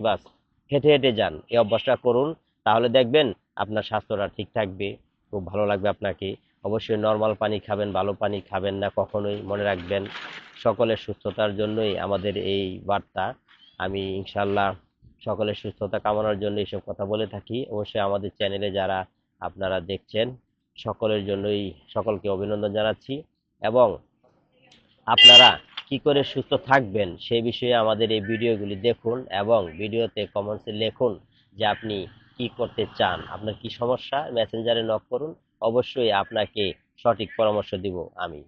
বাস, হেঁটে হেঁটে যান। এই অভ্যাসটা করুন, তাহলে দেখবেন আপনার স্বাস্থ্যটা ঠিক থাকবে, খুব ভালো লাগবে আপনাকে। অবশ্যই নর্মাল পানি খাবেন, ভালো পানি খাবেন না কখনোই, মনে রাখবেন। সকলের সুস্থতার জন্যই আমাদের এই বার্তা। আমি ইনশাল্লাহ সকলের সুস্থতা কামনার জন্য এইসব কথা বলে থাকি। অবশ্যই আমাদের চ্যানেলে যারা আপনারা দেখছেন, সকলের জন্যই সকলকে অভিনন্দন জানাচ্ছি। এবং আপনারা কি করে সুস্থ থাকবেন সে বিষয়ে আমাদের এই ভিডিওগুলি দেখুন এবং ভিডিওতে কমেন্টসে লিখুন যে আপনি কি করতে চান। আপনার কি সমস্যা? মেসেঞ্জারে নক করুন। অবশ্যই আপনাকে সঠিক পরামর্শ দিব আমি।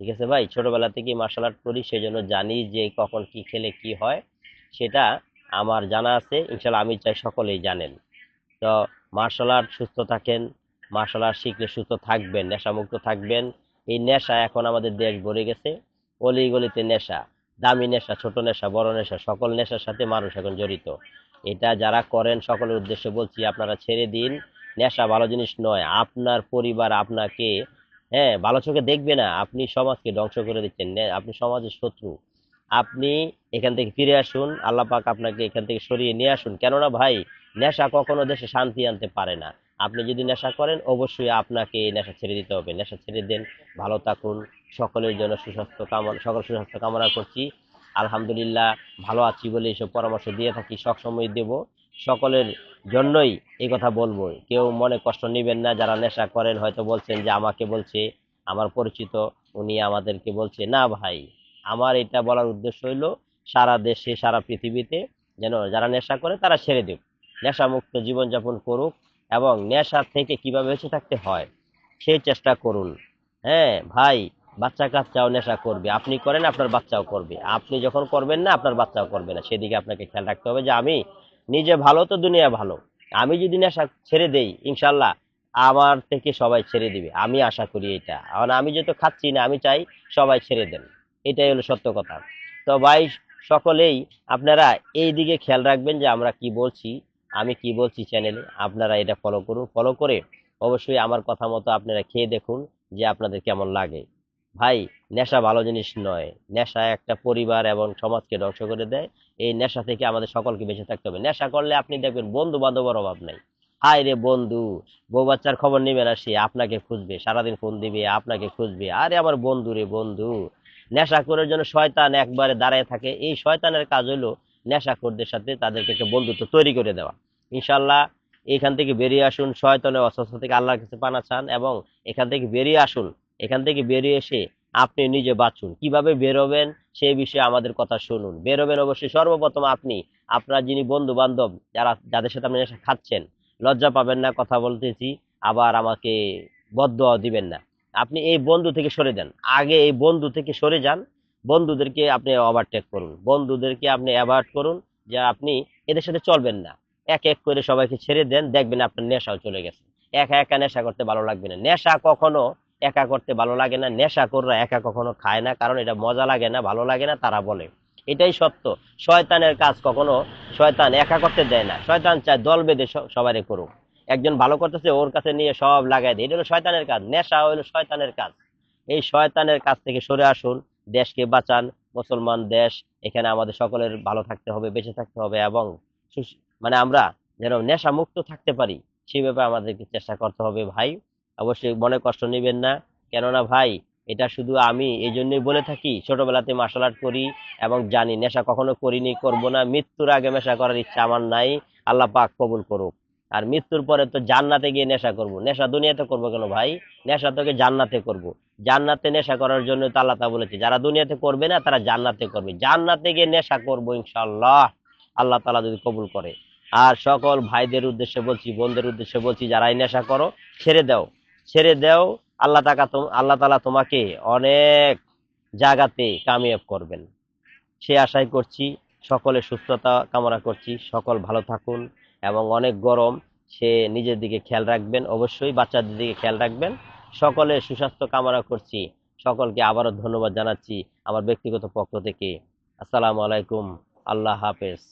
ঠিক আছে ভাই? ছোটবেলা থেকে মার্শাল আর্ট করি সেই জন্য জানি যে কখন কি খেলে কি হয়, সেটা আমার জানা আছে। ইনশাল্লাহ আমি চাই সকলেই জানেন। তো মার্শাল আর্ট সুস্থ থাকেন মার্শাল আর্ট শিখলে সুস্থ থাকবেন, নেশামুক্ত থাকবেন। এই নেশা এখন আমাদের দেশ ভরে গেছে। অলি গলিতে নেশা, দামি নেশা, ছোট নেশা, বড় নেশা, সকল নেশার সাথে মানুষ এখন জড়িত। এটা যারা করেন, সকলের উদ্দেশ্যে বলছি, আপনারা ছেড়ে দিন। নেশা ভালো জিনিস নয়, আপনার পরিবার আপনাকে হ্যাঁ ভালো চোখে দেখবে না। আপনি সমাজকে ধ্বংস করে দিচ্ছেন আপনি সমাজের শত্রু। আপনি এখান থেকে ফিরে আসুন, আল্লাহ পাক আপনাকে এখান থেকে সরিয়ে নিয়ে আসুন। কেননা ভাই, নেশা কখনো দেশে শান্তি আনতে পারে না। আপনি যদি নেশা করেন, অবশ্যই আপনাকে নেশা ছেড়ে দিতে হবে। নেশা ছেড়ে দেন, ভালো থাকুন, সকলের জন্য সুস্বাস্থ্য কামনা সকল সুস্বাস্থ্য কামনা করছি। আলহামদুলিল্লাহ, ভালো আছি বলে এইসব পরামর্শ দিয়ে থাকি, সবসময় দেব। সকলের জন্যই এই কথা বলব। কেউ মনে কষ্ট নেবেন না, যারা নেশা করেন, হয়তো বলছেন যে আমাকে বলছে, আমার পরিচিত, উনি আমাদেরকে বলছে, না ভাই, আমার এটা বলার উদ্দেশ্য হইল, সারা দেশে, সারা পৃথিবীতে, যেন যারা নেশা করে, তারা ছেড়ে দেব নেশামুক্ত জীবনযাপন করুক এবং নেশা থেকে কীভাবে বেঁচে থাকতে হয়, সেই চেষ্টা করুন। হ্যাঁ ভাই, বাচ্চা কাচ্চাও নেশা করবে। আপনি করেন, আপনার বাচ্চাও করবে। আপনি যখন করবেন না, আপনার বাচ্চাও করবে না। সেদিকে আপনাকে খেয়াল রাখতে হবে যে, আমি নিজে ভালো তো দুনিয়া ভালো। আমি যদি নেশা ছেড়ে দেই, ইনশাল্লাহ আমার থেকে সবাই ছেড়ে দিবে। আমি আশা করি এটা। কারণ আমি যেহেতু খাচ্ছি না, আমি চাই সবাই ছেড়ে দেন। এটাই হলো সত্য কথা। তো ভাই, সকলেই আপনারা এই দিকে খেয়াল রাখবেন যে, আমরা কি বলছি আমি কি বলছি চ্যানেলে আপনারা এটা ফলো করুন। ফলো করে অবশ্যই আমার কথা মতো আপনারা খেয়ে দেখুন যে আপনাদের কেমন লাগে। ভাই, নেশা ভালো জিনিস নয়। নেশা একটা পরিবার এবং সমাজকে ধ্বংস করে দেয়। এই নেশা থেকে আমাদের সকলকে বেঁচে থাকতে হবে। নেশা করলে আপনি দেখবেন বন্ধু বান্ধবের অভাব নাই। হায় রে বন্ধু, বউ বাচ্চার খবর নেবে না সে, আপনাকে খুঁজবে, সারাদিন ফোন দিবে, আপনাকে খুঁজবে। আরে আমার বন্ধু রে বন্ধু, নেশা করার জন্য শয়তান একবারে দাঁড়ায় থাকে। এই শয়তানের কাজ হলো নেশা নেশাখোরদের সাথে তাদেরকে একটা বন্ধুত্ব তৈরি করে দেওয়া। ইনশাল্লাহ এখান থেকে বেরিয়ে আসুন, শয়তানের অস্বস্থ থেকে আল্লাহর কাছে পানা চান এবং এখান থেকে বেরিয়ে আসুন। এখান থেকে বেরিয়ে এসে আপনি নিজে বাঁচুন। কীভাবে বেরোবেন সেই বিষয়ে আমাদের কথা শুনুন। বেরোবেন অবশ্যই সর্বপ্রথম আপনি, আপনার যিনি বন্ধু বান্ধব যারা, যাদের সাথে আপনি নেশা খাচ্ছেন, লজ্জা পাবেন না, কথা বলতেছি, আবার আমাকে বদ্ধ দিবেন না। আপনি এই বন্ধু থেকে সরে যান। আগে এই বন্ধু থেকে সরে যান। বন্ধুদেরকে আপনি ওভারটেক করুন। বন্ধুদেরকে আপনি অ্যাভয়েড করুন যে আপনি এদের সাথে চলবেন না। এক এক করে সবাইকে ছেড়ে দেন, দেখবেন আপনার নেশাও চলে গেছে। একা একা নেশা করতে ভালো লাগবে না। নেশা কখনো একা করতে ভালো লাগে না। নেশা কররা একা কখনো খায় না, কারণ এটা মজা লাগে না, ভালো লাগে না, তারা বলে। এটাই সত্য। শয়তানের কাজ কখনো শয়তান একা করতে দেয় না। শয়তান চায় দল বেঁধে সবাই করুক। একজন ভালো করতেছে, ওর কাছে নিয়ে সব লাগাই দেয়। এটা হলো শয়তানের কাজ। নেশা হলো শয়তানের কাজ। এই শয়তানের কাছ থেকে সরে আসুন, দেশকে বাঁচান। মুসলমান দেশ, এখানে আমাদের সকলের ভালো থাকতে হবে, বেঁচে থাকতে হবে এবং মানে আমরা যেন নেশা মুক্ত থাকতে পারি, সেই ব্যাপারে আমাদেরকে চেষ্টা করতে হবে ভাই। অবশ্যই মনে কষ্ট নেবেন না। কেননা ভাই, এটা শুধু আমি এই জন্যই বলে থাকি, ছোটবেলাতে মার্শাল আর্ট করি এবং জানি নেশা কখনো করিনি, করব না। মৃত্যুর আগে নেশা করার ইচ্ছা আমার নাই, আল্লাহ পাক কবুল করুক। আর মৃত্যুর পরে তো জান্নাতে গিয়ে নেশা করব। নেশা দুনিয়াতে করব কেন ভাই? নেশা তোকে জান্নাতে করব। জান্নাতে নেশা করার জন্য তো আল্লাহ তা বলেছে, যারা দুনিয়াতে করবে না, তারা জান্নাতে করবে। জান্নাতে গিয়ে নেশা করব ইনশাল্লাহ আল্লাহ তালা যদি কবুল করে। আর সকল ভাইদের উদ্দেশ্যে বলছি, বোনদের উদ্দেশ্যে বলছি, যারাই নেশা করো, ছেড়ে দাও। ছেড়ে দাও, আল্লাহ তাকা আল্লাহ তালা তোমাকে অনেক জায়গাতে কামিয়াব করবেন। সে আশাই করছি সকলে সুস্থতা কামনা করছি, সকল ভালো থাকুন এবং অনেক গরম, সে নিজের দিকে খেয়াল রাখবেন, অবশ্যই বাচ্চাদের দিকে খেয়াল রাখবেন। সকলে সুস্বাস্থ্য কামনা করছি, সকলকে আবারও ধন্যবাদ জানাচ্ছি আমার ব্যক্তিগত পক্ষ থেকে। আসসালামু আলাইকুম, আল্লাহ হাফেজ।